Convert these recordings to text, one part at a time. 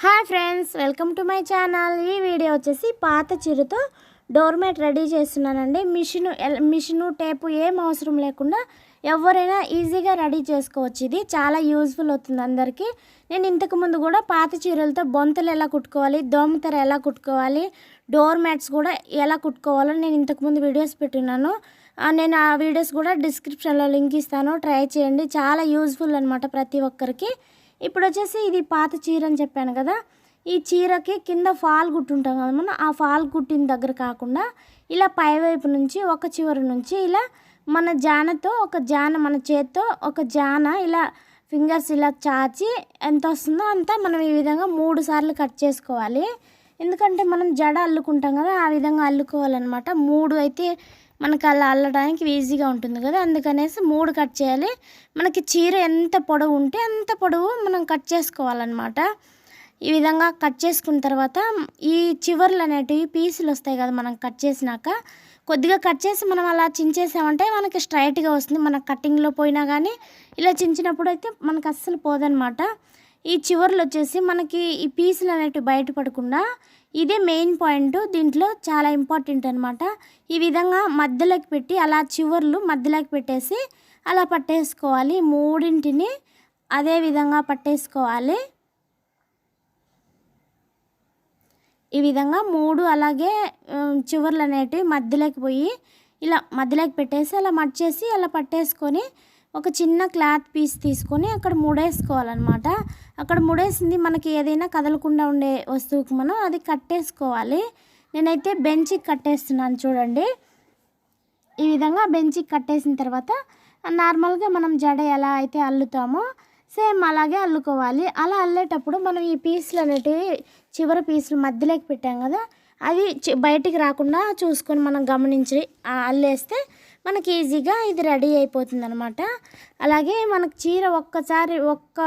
Hi friends welcome to my channel. ఈ video వచ్చేసి పాత చీరతో డోర్ మ్యాట్ రెడీ చేస్తున్నానండి. మిషన్ మిషను టేపు ఏం అవసరం లేకుండా ఎవరైనా ఈజీగా రెడీ చేసుకోవచ్చు. ఇది చాలా యూజ్ఫుల్ అవుతుంది అందరికీ. నేను ఇంతకు ముందు కూడా పాత చీరలతో బొంతలు ఎలా కుట్టుకోవాలి దోమతెర ఎలా కుట్టుకోవాలి డోర్ మ్యాట్స్ కూడా ఎలా కుట్టుకోవాలో నేను ఇంతకుముందు వీడియోస్ పెట్టినాను. నేను ఆ వీడియోస్ కూడా డిస్క్రిప్షన్లో లింక్ ఇస్తాను. ట్రై చేయండి. చాలా యూజ్ఫుల్ అనమాట ప్రతి ఒక్కరికి. ఇప్పుడు వచ్చేసి ఇది పాత చీర అని చెప్పాను కదా ఈ చీరకి కింద ఫాల్ కుట్టుంటాం కదా మనం ఆ ఫాల్ కుట్టిన దగ్గర కాకుండా ఇలా పైవైపు నుంచి ఒక చివరి నుంచి ఇలా మన జానతో ఒక జాన మన చేత్తో ఒక జాన ఇలా ఫింగర్స్ ఇలా చాచి ఎంత వస్తుందో అంతా మనం ఈ విధంగా మూడు సార్లు కట్ చేసుకోవాలి. ఎందుకంటే మనం జడ అల్లుకుంటాం కదా ఆ విధంగా అల్లుకోవాలన్నమాట. మూడు అయితే మనకు అలా అల్లడానికి ఈజీగా ఉంటుంది కదా. అందుకనేసి మూడు కట్ చేయాలి. మనకి చీర ఎంత పొడవు ఉంటే అంత పొడవు మనం కట్ చేసుకోవాలన్నమాట. ఈ విధంగా కట్ చేసుకున్న తర్వాత ఈ చివర్లు అనేటివి పీసులు వస్తాయి కదా మనం కట్ చేసినాక. కొద్దిగా కట్ చేసి మనం అలా చించేసామంటే మనకి స్ట్రైట్గా వస్తుంది. మన కటింగ్లో పోయినా కానీ ఇలా చించినప్పుడు అయితే మనకు అస్సలు పోదనమాట ఈ చివర్లు వచ్చేసి మనకి ఈ పీసులు అనేటివి బయటపడకుండా ఇదే మెయిన్ పాయింట్ దీంట్లో చాలా ఇంపార్టెంట్ అనమాట ఈ విధంగా మధ్యలోకి పెట్టి అలా చివర్లు మధ్యలోకి పెట్టేసి అలా పట్టేసుకోవాలి. మూడింటిని అదే విధంగా పట్టేసుకోవాలి. ఈ విధంగా మూడు అలాగే చివర్లు అనేటివి మధ్యలోకి పోయి ఇలా మధ్యలోకి పెట్టేసి అలా మడిచేసి అలా పట్టేసుకొని ఒక చిన్న క్లాత్ పీస్ తీసుకొని అక్కడ ముడేసుకోవాలన్నమాట. అక్కడ ముడేసింది మనకి ఏదైనా కదలకుండా ఉండే వస్తువుకి మనం అది కట్టేసుకోవాలి. నేనైతే బెంచ్కి కట్టేస్తున్నాను చూడండి. ఈ విధంగా బెంచ్కి కట్టేసిన తర్వాత నార్మల్గా మనం జడ ఎలా అయితే అల్లుతామో సేమ్ అలాగే అల్లుకోవాలి. అలా అల్లేటప్పుడు మనం ఈ పీసులు అనేటివి చివరి పీసులు మధ్యలోకి పెట్టాం కదా అవి బయటికి రాకుండా చూసుకొని మనం గమనించి అల్లేస్తే మనకి ఈజీగా ఇది రెడీ అయిపోతుంది అనమాట అలాగే మనకు చీర ఒక్కసారి ఒక్క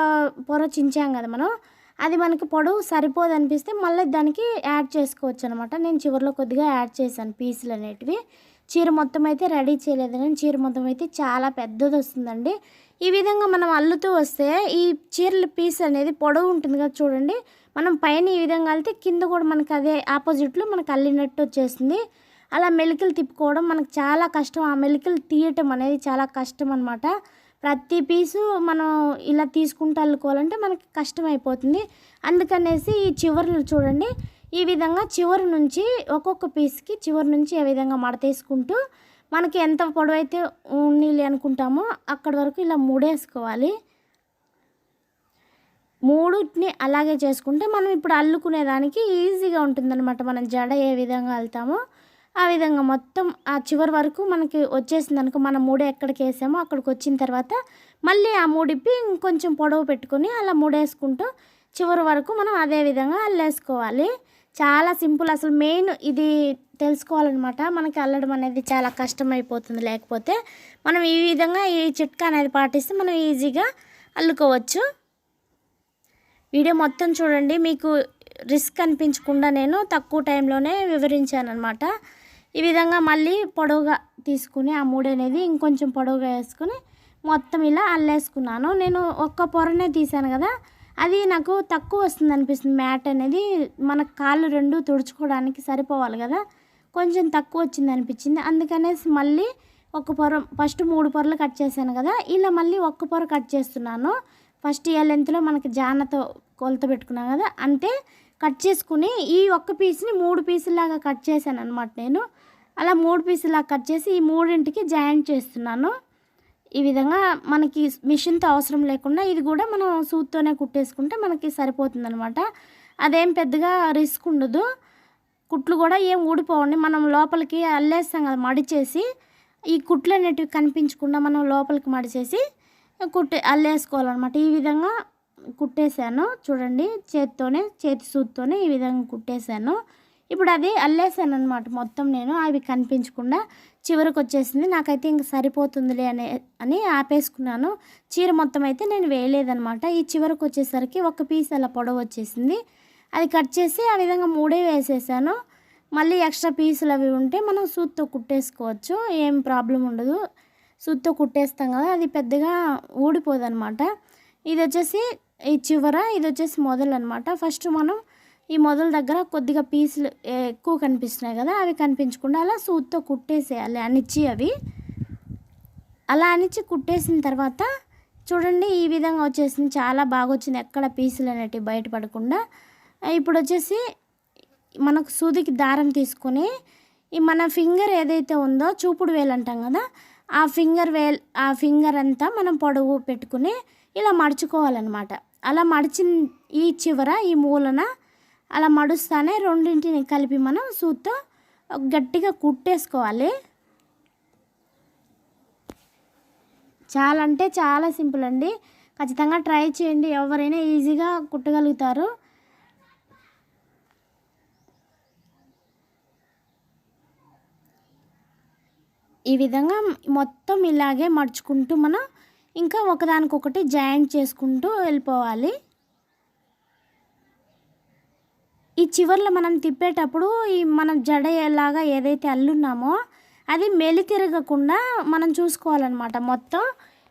పొర చించాం కదా మనం అది మనకి పొడవు సరిపోదు అనిపిస్తే మళ్ళీ దానికి యాడ్ చేసుకోవచ్చు అనమాట నేను చివరిలో కొద్దిగా యాడ్ చేశాను పీసులు అనేటివి. చీర మొత్తం అయితే రెడీ చేయలేదు. నేను చీర మొత్తం అయితే చాలా పెద్దది వస్తుందండి. ఈ విధంగా మనం అల్లుతూ వస్తే ఈ చీరల పీస్ అనేది పొడవు ఉంటుంది కదా చూడండి. మనం పైన ఈ విధంగా అల్లితే కింద కూడా మనకి అదే ఆపోజిట్లో మనకు అల్లినట్టు వచ్చేస్తుంది. అలా మెలికలు తిప్పుకోవడం మనకు చాలా కష్టం. ఆ మెలికలు తీయటం అనేది చాలా కష్టం అనమాట ప్రతి పీసు మనం ఇలా తీసుకుంటూ అల్లుకోవాలంటే మనకి కష్టం అయిపోతుంది. అందుకనేసి ఈ చివర్లు చూడండి. ఈ విధంగా చివరి నుంచి ఒక్కొక్క పీస్కి చివరి నుంచి ఏ విధంగా మడతేసుకుంటూ మనకి ఎంత పొడవైతే ఉన్నీళ్ళు అనుకుంటామో అక్కడి వరకు ఇలా మూడేసుకోవాలి. మూడుని అలాగే చేసుకుంటే మనం ఇప్పుడు అల్లుకునేదానికి ఈజీగా ఉంటుందన్నమాట. మనం జడ ఏ విధంగా అల్లుతామో ఆ విధంగా మొత్తం ఆ చివరి వరకు మనకి వచ్చేసింది అనుకో మన మూడు ఎక్కడికి వేసామో అక్కడికి వచ్చిన తర్వాత మళ్ళీ ఆ మూడిప్పి ఇంకొంచెం పొడవు పెట్టుకొని అలా మూడేసుకుంటూ చివరి వరకు మనం అదే విధంగా అల్లేసుకోవాలి. చాలా సింపుల్ అసలు మెయిన్ ఇది తెలుసుకోవాలన్నమాట. మనకి అల్లడం అనేది చాలా కష్టమైపోతుంది. లేకపోతే మనం ఈ విధంగా ఈ చిట్కా అనేది పాటిస్తే మనం ఈజీగా అల్లుకోవచ్చు. వీడియో మొత్తం చూడండి. మీకు రిస్క్ అనిపించకుండా నేను తక్కువ టైంలోనే వివరించాను అనమాట ఈ విధంగా మళ్ళీ పొడవుగా తీసుకుని ఆ మూడు అనేది ఇంకొంచెం పొడవుగా వేసుకుని మొత్తం ఇలా అల్లేసుకున్నాను. నేను ఒక్క పొరనే తీసాను కదా అది నాకు తక్కువ వస్తుంది అనిపిస్తుంది. మ్యాట్ అనేది మన కాళ్ళు రెండు తుడుచుకోవడానికి సరిపోవాలి కదా కొంచెం తక్కువ వచ్చింది అనిపించింది. అందుకనేసి మళ్ళీ ఒక పొర ఫస్ట్ మూడు పొరలు కట్ చేశాను కదా ఇలా మళ్ళీ ఒక్క పొర కట్ చేస్తున్నాను. ఫస్ట్ ఏ లెంత్లో మనకి జానతో కొలత పెట్టుకున్నాం కదా అంతే కట్ చేసుకుని ఈ ఒక్క పీస్ని మూడు పీసులాగా కట్ చేశాను అనమాట నేను. అలా మూడు పీసులాగా కట్ చేసి ఈ మూడింటికి జాయింట్ చేస్తున్నాను. ఈ విధంగా మనకి మిషన్తో అవసరం లేకుండా ఇది కూడా మనం సూత్తోనే కుట్టేసుకుంటే మనకి సరిపోతుంది అనమాట అదేం పెద్దగా రిస్క్ ఉండదు. కుట్లు కూడా ఏం ఊడిపోవండి. మనం లోపలికి అల్లేస్తాం కదా మడిచేసి ఈ కుట్లు అనేటివి కనిపించకుండా మనం లోపలికి మడిచేసి కుట్టే అల్లేసుకోవాలన్నమాట. ఈ విధంగా కుట్టేశాను. చూడండి చేత్తోనే చేతి సూత్తోనే ఈ విధంగా కుట్టేశాను. ఇప్పుడు అది అల్లేసాను అనమాట మొత్తం నేను అవి కనిపించకుండా చివరికి వచ్చేసింది నాకైతే ఇంక సరిపోతుందిలే అనే అని ఆపేసుకున్నాను. చీర మొత్తం అయితే నేను వేయలేదనమాట ఈ చివరికి వచ్చేసరికి ఒక పీస్ అలా పొడవు వచ్చేసింది అది కట్ చేసి ఆ విధంగా మూడే వేసేసాను. మళ్ళీ ఎక్స్ట్రా పీసులు అవి ఉంటే మనం సూత్తో కుట్టేసుకోవచ్చు. ఏం ప్రాబ్లం ఉండదు. సూత్తో కుట్టేస్తాం కదా అది పెద్దగా ఊడిపోదనమాట ఇది వచ్చేసి ఈ చివర ఇది వచ్చేసి మొదలు అనమాట ఫస్ట్ మనం ఈ మొదల దగ్గర కొద్దిగా పీసులు ఎక్కువ కనిపిస్తున్నాయి కదా అవి కనిపించకుండా అలా సూత్తో కుట్టేసేయాలి అనిచ్చి అవి. అలా అనిచ్చి కుట్టేసిన తర్వాత చూడండి ఈ విధంగా వచ్చేసింది. చాలా బాగా వచ్చింది ఎక్కడ పీసులు అనేటివి బయటపడకుండా ఇప్పుడు వచ్చేసి మనకు సూదికి దారం తీసుకొని ఈ మన ఫింగర్ ఏదైతే ఉందో చూపుడు వేలు అంటాం కదా ఆ ఫింగర్ వేల్ ఆ ఫింగర్ అంతా మనం పొడవు పెట్టుకుని ఇలా మడుచుకోవాలన్నమాట. అలా మడిచిన ఈ చివర ఈ మూలన అలా మడుస్తానే రెండింటిని కలిపి మనం సూత్తో గట్టిగా కుట్టేసుకోవాలి. చాలా అంటే చాలా సింపుల్ అండి. ఖచ్చితంగా ట్రై చేయండి. ఎవరైనా ఈజీగా కుట్టగలుగుతారు. ఈ విధంగా మొత్తం ఇలాగే మడుచుకుంటూ మనం ఇంకా ఒకదానికొకటి జాయింట్ చేసుకుంటూ వెళ్ళిపోవాలి. ఈ చివర్లో మనం తిప్పేటప్పుడు ఈ మనం జడ ఎలాగా ఏదైతే అల్లున్నామో అది మెలి తిరగకుండా మనం చూసుకోవాలన్నమాట. మొత్తం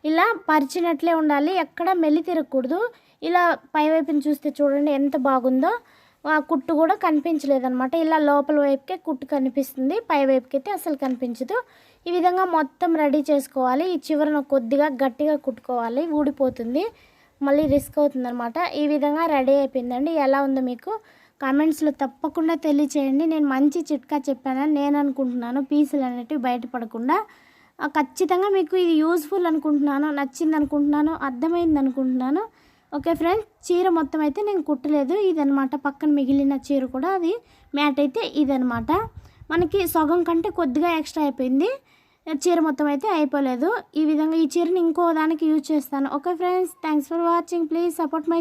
ఇలా పరిచినట్లే ఉండాలి. ఎక్కడ మెలి తిరగకూడదు. ఇలా పైవైపుని చూస్తే చూడండి ఎంత బాగుందో. ఆ కుట్టు కూడా కనిపించలేదనమాట ఇలా లోపల వైపుకే కుట్టు కనిపిస్తుంది. పై వైపుకి అయితే అసలు కనిపించదు. ఈ విధంగా మొత్తం రెడీ చేసుకోవాలి. ఈ చివరన కొద్దిగా గట్టిగా కుట్టుకోవాలి. ఊడిపోతుంది. మళ్ళీ రిస్క్ అవుతుందనమాట ఈ విధంగా రెడీ అయిపోయిందండి. ఎలా ఉందో మీకు కామెంట్స్లో తప్పకుండా తెలియచేయండి. నేను మంచి చిట్కా చెప్పానని నేను అనుకుంటున్నాను. పీసులు అనేటివి బయటపడకుండా. ఖచ్చితంగా మీకు ఇది యూస్ఫుల్ అనుకుంటున్నాను. నచ్చింది అనుకుంటున్నాను అర్థమైంది అనుకుంటున్నాను ఓకే ఫ్రెండ్స్ చీర మొత్తం అయితే నేను కుట్టలేదు. ఇదనమాట పక్కన మిగిలిన చీర కూడా అది మ్యాట్ అయితే ఇదనమాట మనకి సగం కంటే కొద్దిగా ఎక్స్ట్రా అయిపోయింది. చీర మొత్తం అయితే అయిపోలేదు. ఈ విధంగా ఈ చీరని ఇంకో దానికి యూజ్ చేస్తాను. Okay friends thanks for watching. Please support my